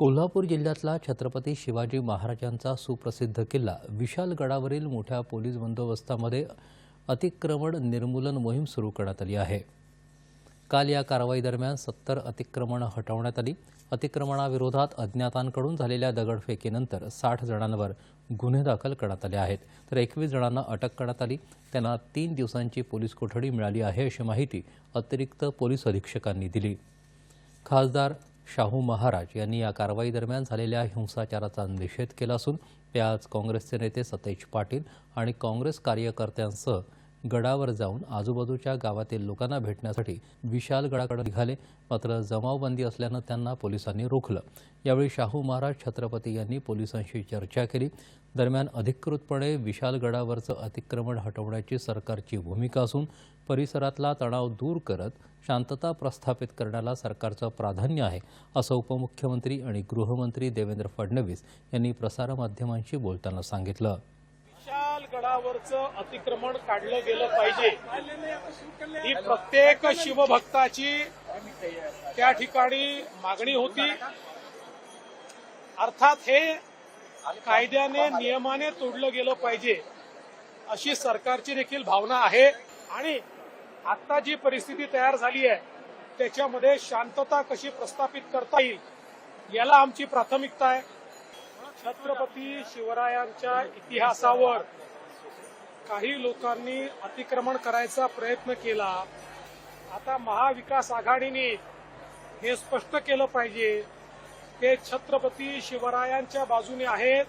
कोल्हापूर जिल्ह्यातला छत्रपती शिवाजी महाराजांचा सुप्रसिद्ध किल्ला विशालगडावरील मोठ्या पोलीस बंदोबस्तामध्ये अतिक्रमण निर्मूलन मोहीम सुरू करण्यात आली आहे. काल या कारवाई दरम्यान सत्तर अतिक्रमणं हटवण्यात आली. अतिक्रमणाविरोधात अज्ञातांकडून झालेल्या दगडफेकीनंतर साठ जणांवर गुन्हे दाखल करण्यात आले आहेत. तर एकवीस जणांना अटक करण्यात आली. त्यांना तीन दिवसांची पोलीस कोठडी मिळाली आहे अशी माहिती अतिरिक्त पोलीस अधीक्षकांनी दिली. खासदार शाहू महाराज यांनी या कारवाई दरम्यान झालेल्या हिंसाचाराचा निषेध केला असून ते आज काँग्रेसचे नेते सतेज पाटील आणि काँग्रेस कार्यकर्त्यांसह गडावर जाऊन आजूबाजूच्या गावातील लोकांना भेटण्यासाठी विशाल गडाकडे निघाले. मात्र जमावबंदी असल्यानं त्यांना पोलिसांनी रोखलं. यावेळी शाहू महाराज छत्रपती यांनी पोलिसांशी चर्चा केली. दरम्यान अधिकृतपणे विशाल गडावरचं अतिक्रमण हटवण्याची सरकारची भूमिका असून परिसरातला तणाव दूर करत शांतता प्रस्थापित करण्याला सरकारचं प्राधान्य आहे असं उपमुख्यमंत्री आणि गृहमंत्री देवेंद्र फडणवीस यांनी प्रसारमाध्यमांशी बोलताना सांगितलं. विशाल अतिक्रमण काढलं गेलं पाहिजे. ही प्रत्येक शिवभक्ताची त्या ठिकाणी मागणी होती. अर्थात हे कायद्याने नियमाने तोडलं गेलं पाहिजे अशी सरकारची देखील भावना आहे. आणि आता जी परिस्थिती तयार झाली आहे त्याच्यामध्ये शांतता कशी प्रस्थापित करता येईल याला आमची प्राथमिकता आहे. छत्रपती शिवरायांच्या इतिहासावर काही लोकांनी अतिक्रमण करायचा प्रयत्न केला. आता महाविकास आघाडीने हे स्पष्ट केलं पाहिजे ते छत्रपती शिवरायांच्या बाजूने आहेत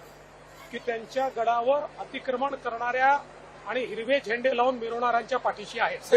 की त्यांच्या गडावर अतिक्रमण करणाऱ्या आणि हिरवे झेंडे लावून मिरवणाऱ्यांच्या पाठीशी आहेत.